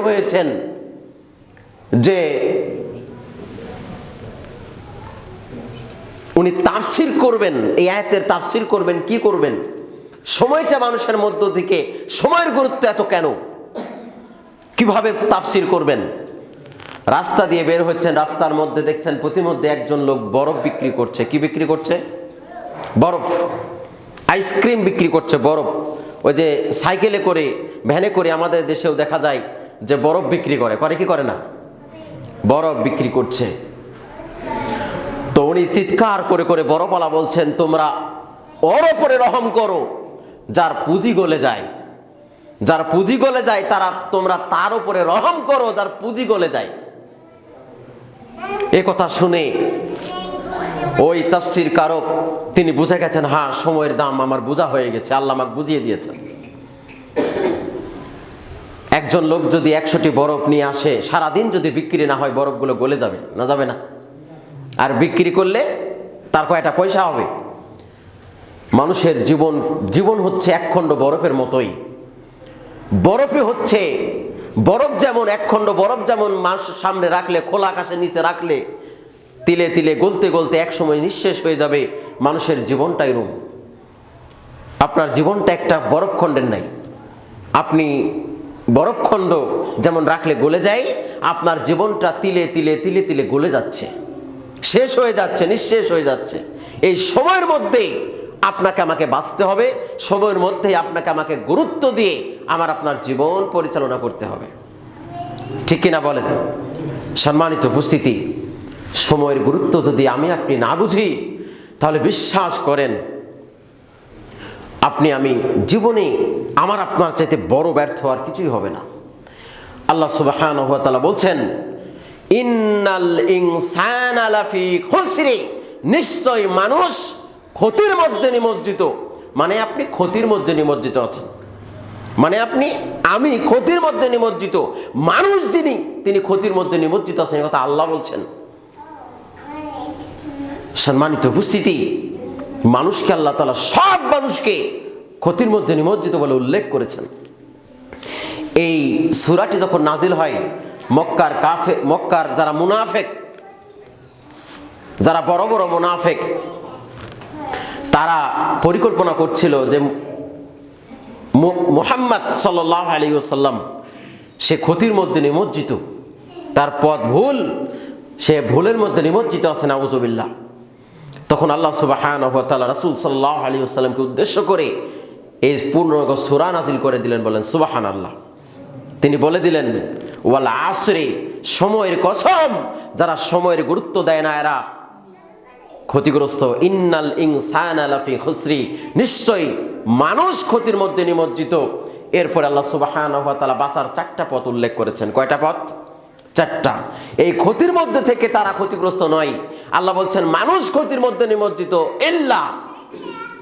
হয়েছেন যে উনি তাফসির করবেন, এই আয়াতের তাফসির করবেন, কি করবেন? সময়টা মানুষের মধ্য থেকে, সময়ের গুরুত্ব এত কেন? কীভাবে তাফসির করবেন? রাস্তা দিয়ে বের হচ্ছেন, রাস্তার মধ্যে দেখছেন, প্রতিমধ্যে একজন লোক বরফ বিক্রি করছে। কি বিক্রি করছে? বরফ। আইসক্রিম বিক্রি করছে বরফ। ওই যে সাইকেলে করে, ভ্যানে করে আমাদের দেশেও দেখা যায় যে বরফ বিক্রি করে করে কি করে না? বরফ বিক্রি করছে। তো উনি চিৎকার করে করে বরফওয়ালা বলছেন, তোমরা ওর ওপরে রহম করো। যার পুঁজি গলে যায়, যার পুঁজি গলে যায়, তারা তোমরা তার উপরে রহম করো, যার পুঁজি গলে যায়। এ কথা শুনে ওই তাফসির কারক তিনি বুঝে গেছেন হ্যাঁ সময়ের দাম আমার বোঝা হয়ে গেছে, আল্লাহ আমাকে বুঝিয়ে দিয়েছেন। একজন লোক যদি একশোটি বরফ নিয়ে আসে, সারাদিন যদি বিক্রি না হয়, বরফগুলো গলে যাবে, না যাবে না? আর বিক্রি করলে তার কয়টা পয়সা হবে? মানুষের জীবন জীবন হচ্ছে একখণ্ড বরফের মতোই। বরফে হচ্ছে, বরফ যেমন একখণ্ড, বরফ যেমন মানুষ সামনে রাখলে, খোলা আকাশের নিচে রাখলে, তিলে তিলে গলতে গলতে একসময় নিঃশেষ হয়ে যাবে মানুষের জীবনটাই রুম। আপনার জীবনটা একটা বরফখণ্ডের নাই। আপনি বরফখণ্ড যেমন রাখলে গলে যায়, আপনার জীবনটা তিলে তিলে তিলে তিলে গলে যাচ্ছে। শেষ হয়ে যাচ্ছে, নিঃশেষ হয়ে যাচ্ছে। এই সময়ের মধ্যেই আপনাকে আমাকে বাঁচতে হবে, সময়ের মধ্যেই আপনাকে আমাকে গুরুত্ব দিয়ে আমার আপনার জীবন পরিচালনা করতে হবে। ঠিক কিনা বলেন? সম্মানিত উপস্থিতি, সময়ের গুরুত্ব যদি আমি আপনি না বুঝি, তাহলে বিশ্বাস করেন, আপনি আমি জীবনে আমার আপনার চাইতে বড় ব্যর্থ আর কিছুই হবে না। আল্লাহ সুবাহান বলছেন, ইন্নাল ইনসানা লাফি খুসরি। নিশ্চয় মানুষ ক্ষতির মধ্যে নিমজ্জিত। মানে আপনি ক্ষতির মধ্যে নিমজ্জিত আছেন। মানে আপনি, আমি ক্ষতির মধ্যে নিমজ্জিত। মানুষ যিনি, তিনি ক্ষতির মধ্যে নিমজ্জিত আছেন কথা আল্লাহ বলছেন। সম্মানিত উপস্থিতি, মানুষকে আল্লাহ তালা সব মানুষকে ক্ষতির মধ্যে নিমজ্জিত বলে উল্লেখ করেছেন। এই সুরাটি যখন নাজিল হয়, মক্কার কাফে, মক্কার যারা মুনাফেক, যারা বড় বড় মুনাফেক, তারা পরিকল্পনা করছিল যে মোহাম্মদ সাল্লাহ আলী সাল্লাম সে ক্ষতির মধ্যে নিমজ্জিত, তার পথ ভুল, সে ভুলের মধ্যে নিমজ্জিত আছে, নাউজবিল্লাহ। তখন আল্লাহ সুবাহান রাসুল সাল্লাহ আলী আসসালামকে উদ্দেশ্য করে এই পূর্ণগ সুরা নাজিল করে দিলেন, বলেন সুবাহান আল্লাহ তিনি বলে দিলেন, ওয়াল আসরে, সময়ের কসম, যারা সময়ের গুরুত্ব দেয় না, এরা ক্ষতিগ্রস্ত। ইন্নাল ইনসান আলাফি খুসরি। নিশ্চয়ই মানুষ ক্ষতির মধ্যে নিমজ্জিত। এরপর আল্লাহ সুবাহান তালা বাসার চারটা পথ উল্লেখ করেছেন। কয়টা পথ? চারটা। এই ক্ষতির মধ্যে থেকে তারা ক্ষতিগ্রস্ত নয়। আল্লাহ বলছেন, মানুষ ক্ষতির মধ্যে নিমজ্জিত এল্লা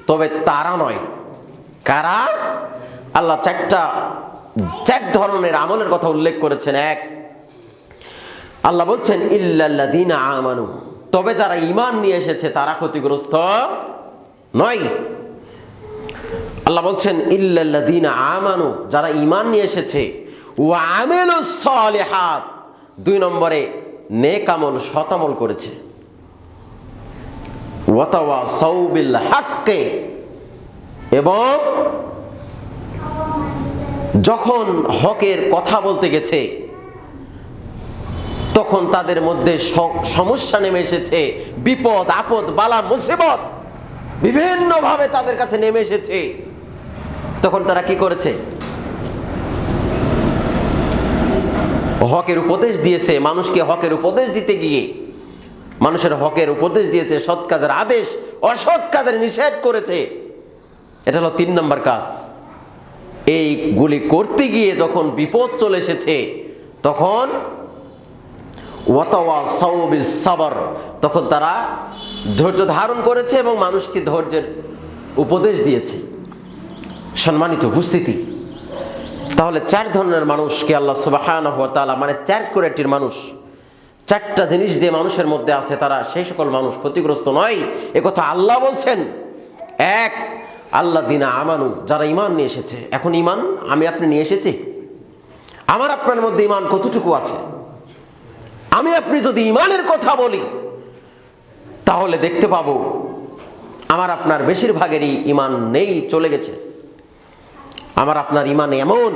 তবে তারা নয়। কারা? আল্লাহ চারটা, চার ধরনের আমলের কথা উল্লেখ করেছেন। এক, আল্লাহ বলছেন ইল্লাল্লাদিনা আমানু। তবে যারা ইমান নিয়ে এসেছে, তারা ক্ষতিগ্রস্ত নয়। আল্লাহ বলছেন ইল্লাল্লাদিনা আমানু। যারা ইমান নিয়ে এসেছে ও আমেলুস সালিহাত। দুই নম্বরে, নেক আমল শতামল করেছে। ওয়াতাওয়া সৌবিল হাক্কে। এবং যখন হকের কথা বলতে গেছে, তখন তাদের মধ্যে সমস্যা নেমে এসেছে, বিপদ, আপদ, বালা, মুসিবত বিভিন্নভাবে তাদের কাছে নেমে এসেছে। তখন তারা কি করেছে? হকের উপদেশ দিয়েছে, মানুষকে হকের উপদেশ দিতে গিয়ে, মানুষের হকের উপদেশ দিয়েছে, সৎ কাজের আদেশ, অসৎ কাজের নিষেধ করেছে। এটা হলো তিন নম্বর কাজ। এইগুলি করতে গিয়ে যখন বিপদ চলে এসেছে, তখন সাবর, তখন তারা ধৈর্য ধারণ করেছে এবং মানুষকে ধৈর্যের উপদেশ দিয়েছে। সম্মানিত উপস্থিতি, তাহলে চার ধরনের মানুষকে আল্লাহ সুবাহান তালা মানে চার কোয়ালিটির মানুষ, চারটা জিনিস যে মানুষের মধ্যে আছে তারা, সেই সকল মানুষ ক্ষতিগ্রস্ত নয়। একথা আল্লাহ বলছেন। এক আল্লাহ দিনা আমানু, যারা ইমান নিয়ে এসেছে। এখন ইমান আমি আপনি নিয়ে এসেছি? আমার আপনার মধ্যে ইমান কতটুকু আছে? আমি আপনি যদি ইমানের কথা বলি, তাহলে দেখতে পাবো, আমার আপনার বেশিরভাগেরই ইমান নেই, চলে গেছে। আমার আপনার ইমান এমন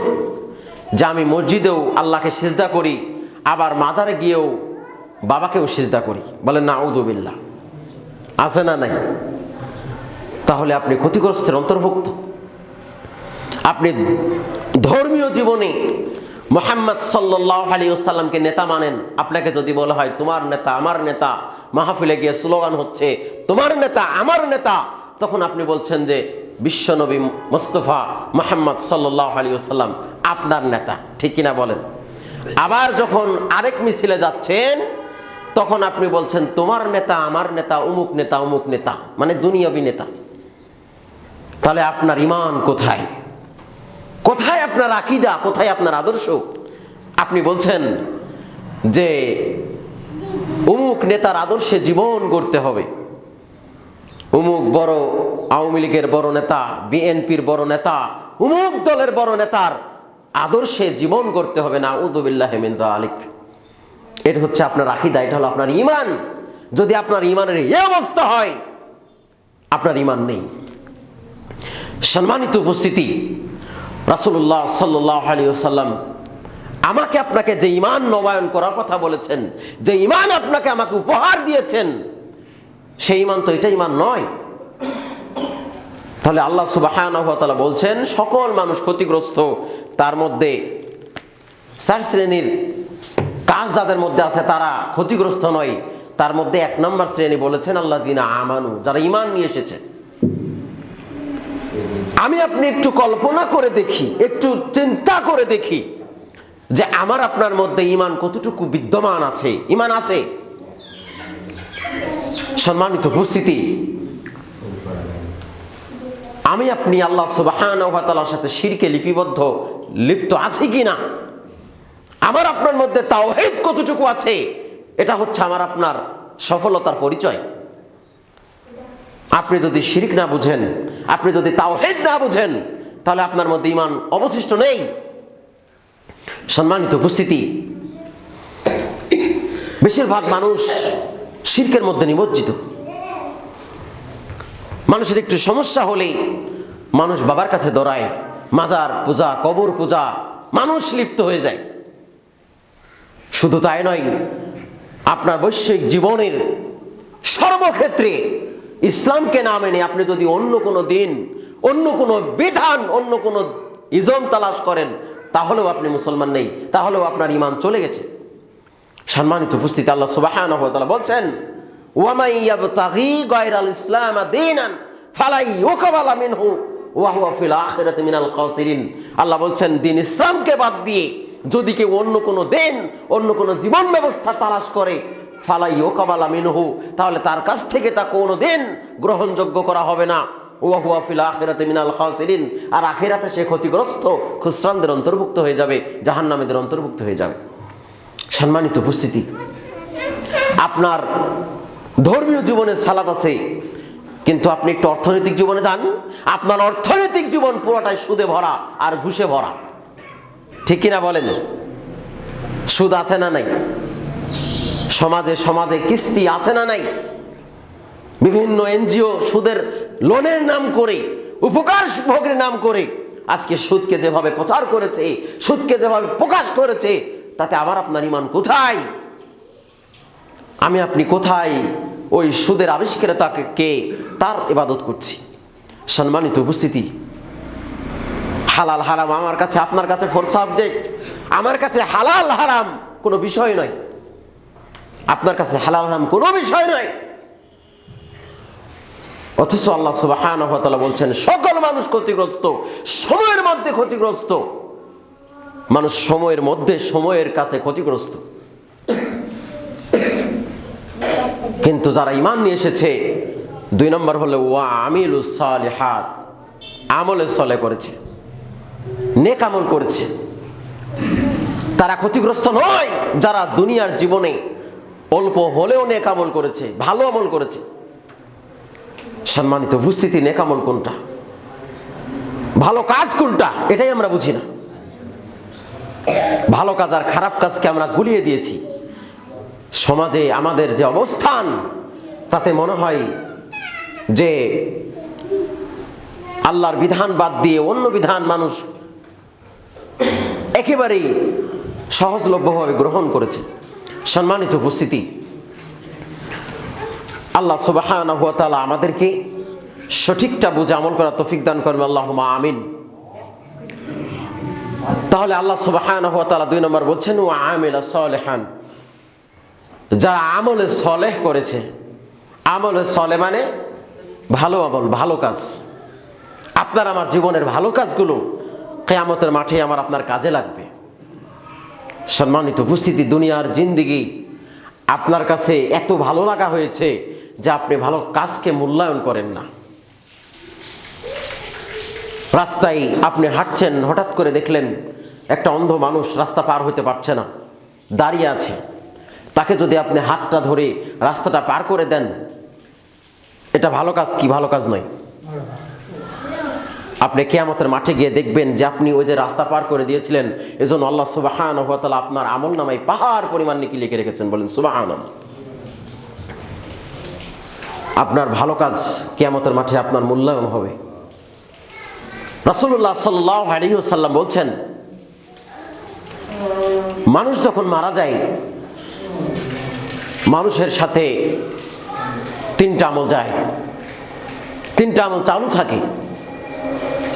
যে আমি মসজিদেও আল্লাহকে সিজদা করি, আবার মাজারে গিয়েও বাবাকেও সিজদা করি। বলেন না আউদুবিল্লা আছে না নাই? তাহলে আপনি ক্ষতিগ্রস্তের অন্তর্ভুক্ত। আপনি ধর্মীয় জীবনে মোহাম্মদ সাল্লাহ আলী সাল্লামকে নেতা মানেন। আপনাকে যদি বলা হয়, তোমার নেতা, আমার নেতা, মাহফিলে গিয়ে স্লোগান হচ্ছে, তোমার নেতা, আমার নেতা, তখন আপনি বলছেন যে, বিশ্বনবী মোস্তফা মোহাম্মদ সাল্লাহ আলী সাল্লাম আপনার নেতা। ঠিক কিনা বলেন? আবার যখন আরেক মিছিলে যাচ্ছেন, তখন আপনি বলছেন, তোমার নেতা, আমার নেতা, অমুক নেতা অমুক নেতা মানে দুনিয়াবি নেতা। তাহলে আপনার ইমান কোথায়? কোথায় আপনার আকিদা? কোথায় আপনার আদর্শ? আপনি বলছেন যে অমুক নেতার আদর্শে জীবন গড়তে হবে। অমুক বড় আওয়ামী লীগের বড় নেতা, বিএনপির বড় নেতা, অমুক দলের বড় নেতার আদর্শে জীবন করতে হবে না। উদুবিল্লাহ হেমেন্দ্র আলিক এটা হচ্ছে আপনার আকিদা, এটা হলো আপনার ইমান। যদি আপনার ইমানের এই অবস্থা হয়, আপনার ইমান নেই। সম্মানিত উপস্থিতি রাসুল্লাহ সাল্লাহ আলী সাল্লাম আমাকে আপনাকে যে ইমান নবায়ন করার কথা বলেছেন, যে ইমান আপনাকে আমাকে উপহার দিয়েছেন, সেই ইমান তো এটা ইমান নয়। তাহলে আল্লাহ সুবাহ বলছেন, সকল মানুষ ক্ষতিগ্রস্ত, তার মধ্যে চার শ্রেণির কাজ যাদের মধ্যে আছে তারা ক্ষতিগ্রস্ত নয়। তার মধ্যে এক নম্বর শ্রেণি বলেছেন আল্লাহ দিনা আমানু, যারা ইমান নিয়ে এসেছে। আমি আপনি একটু কল্পনা করে দেখি, একটু চিন্তা করে দেখি যে আমার আপনার মধ্যে ইমান কতটুকু বিদ্যমান আছে ইমান আছে? সম্মানিত উপস্থিতি, আমি আপনি আল্লাহ সুবাহর সাথে শিরকে লিপিবদ্ধ, লিপ্ত আছি কি না আমার আপনার মধ্যে তাওহেদ কতটুকু আছে? এটা হচ্ছে আমার আপনার সফলতার পরিচয়। আপনি যদি শিরিক না বুঝেন, আপনি যদি তাওহেদ না বুঝেন, তাহলে আপনার মধ্যে ইমান অবশিষ্ট নেই। সম্মানিত উপস্থিতি, বেশিরভাগ মানুষ শির্কের মধ্যে নিমজ্জিত। মানুষের একটু সমস্যা হলেই মানুষ বাবার কাছে দৌড়ায়, মাজার পূজা, কবর পূজা, মানুষ লিপ্ত হয়ে যায়। শুধু তাই নয়, আপনার বৈশ্বিক জীবনের সর্বক্ষেত্রে ইসলামকে না মেনে আপনি যদি অন্য কোনো দিন, অন্য কোনো বিধান, অন্য কোনো ইজম তালাশ করেন, তাহলেও আপনি মুসলমান নেই, তাহলেও আপনার ইমান চলে গেছে। সম্মানিত উপস্থিতি, আল্লাহ সুবাহ বলছেন আল্লাহ বলছেন, দিন ইসলামকে বাদ দিয়ে যদি কেউ অন্য কোনো দিন, অন্য কোনো জীবন ব্যবস্থা তালাশ করে ফালাই ওকাবালা মিনহু, তাহলে তার কাছ থেকে তা কোনো দিন গ্রহণযোগ্য করা হবে না। ওয়া হুয়া ফিল আখিরাতি মিনাল খাসিরিন, আর আখিরাতে সে ক্ষতিগ্রস্ত খুসরানদের অন্তর্ভুক্ত হয়ে যাবে, জাহান্নামীদের অন্তর্ভুক্ত হয়ে যাবে। সম্মানিত উপস্থিতি, আপনার ধর্মীয় জীবনে সালাদ আছে, কিন্তু আপনি একটু অর্থনৈতিক জীবনে যান। আপনার অর্থনৈতিক জীবন পুরোটাই সুদে ভরা আর ঘুষে ভরা। ঠিক কিনা বলেন? সুদ আছে না নাই? সমাজে সমাজে কিস্তি আছে না নাই? বিভিন্ন এনজিও সুদের লোনের নাম করে, উপকার ভোগের নাম করে, আজকে সুদকে যেভাবে প্রচার করেছে, সুদকে যেভাবে প্রকাশ করেছে, তাতে আবার আপনার ইমান কোথায়? আমি আপনি কোথায়? ওই সুদের আবিষ্কারতাকে কে? তার ইবাদত করছি। সম্মানিত উপস্থিতি। হালাল হারাম আমার কাছে, আপনার কাছে ফোর সাবজেক্ট আমার কাছে হালাল হারাম কোনো বিষয় নয়। আপনার কাছে হালাল হারাম কোনো বিষয় নয় অথচ আল্লাহ সুবাহান বলছেন, সকল মানুষ ক্ষতিগ্রস্ত, সময়ের মধ্যে ক্ষতিগ্রস্ত। মানুষ সময়ের মধ্যে, সময়ের কাছে ক্ষতিগ্রস্ত। কিন্তু যারা ইমান নিয়ে এসেছে, দুই নম্বর হলো, ওয়া আমিল হাত আমলে সলে করেছে, নেক আমল করেছে। তারা ক্ষতিগ্রস্ত নয় যারা দুনিয়ার জীবনে অল্প হলেও নেক আমল করেছে, ভালো আমল করেছে। সম্মানিত উপস্থিতি, নেক আমল কোনটা? ভালো কাজ কোনটা? এটাই আমরা বুঝি না। ভালো কাজ আর খারাপ কাজকে আমরা গুলিয়ে দিয়েছি। সমাজে আমাদের যে অবস্থান, তাতে মনে হয় যে আল্লাহর বিধান বাদ দিয়ে অন্য বিধান মানুষ একেবারেই সহজলভ্যভাবে গ্রহণ করেছে। সম্মানিত উপস্থিতি। আল্লাহ সুবাহ আমাদেরকে সঠিকটা বুঝে আমল করা তফিক দান করবে আল্লাহ আমিন। তাহলে আল্লাহ সুবাহ দুই নম্বর বলছেন ও আমিলা সলেহান। যারা আমলে সলেহ করেছে, আমলে সলে মানে ভালো আমল, ভালো কাজ। আপনার আমার জীবনের ভালো কাজগুলো কেয়ামতের মাঠে আমার আপনার কাজে লাগবে। সম্মানিত উপস্থিতি, দুনিয়ার জিন্দিগি আপনার কাছে এত ভালো লাগা হয়েছে যে আপনি ভালো কাজকে মূল্যায়ন করেন না। রাস্তায় আপনি হাঁটছেন, হঠাৎ করে দেখলেন একটা অন্ধ মানুষ রাস্তা পার হতে পারছে না, দাঁড়িয়ে আছে। তাকে যদি আপনি হাতটা ধরে রাস্তাটা পার করে দেন, এটা ভালো কাজ কি ভালো কাজ নয়? আপনি কেয়ামতের মাঠে গিয়ে দেখবেন যে আপনি ওই যে রাস্তা পার করে দিয়েছিলেন, এজন্য আল্লাহ সুবাহান আপনার আমল নামায় পাহাড় পরিমাণ নাকি লিখে রেখেছেন, বলেন সুবাহান আপনার ভালো কাজ কেয়ামতের মাঠে আপনার মূল্যায়ন হবে। রাসুল্লাহ সাল্লাহ আলিউসাল্লাম বলছেন, মানুষ যখন মারা যায়, মানুষের সাথে তিনটা আমল যায়। তিনটা আমল চালু থাকে।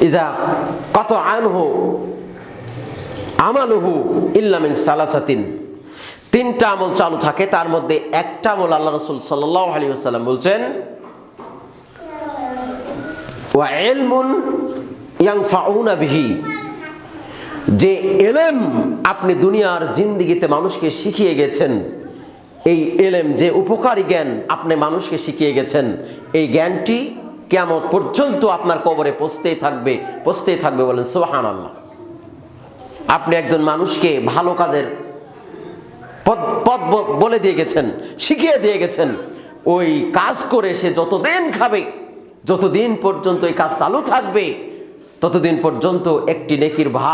ইজা কত আনহু আমালুহু ইল্লামিন সালাসাতিন। তিনটা আমল চালু থাকে, তার মধ্যে একটা আমল আল্লাহ রসুল সাল্লাহ আলী আসাল্লাম বলছেন বিহি। যে এলেম আপনি দুনিয়ার জিন্দিগিতে মানুষকে শিখিয়ে গেছেন, এই এলেম যে উপকারী জ্ঞান আপনি মানুষকে শিখিয়ে গেছেন, এই জ্ঞানটি কেমন পর্যন্ত আপনার কবরে পচতেই থাকবে পচতেই থাকবে বলেন সোহান আল্লাহ আপনি একজন মানুষকে ভালো কাজের পদ পদ বলে দিয়ে গেছেন, শিখিয়ে দিয়ে গেছেন, ওই কাজ করে সে যতদিন খাবে, যতদিন পর্যন্ত এই কাজ চালু থাকবে, ততদিন পর্যন্ত একটি নেকির ভাগ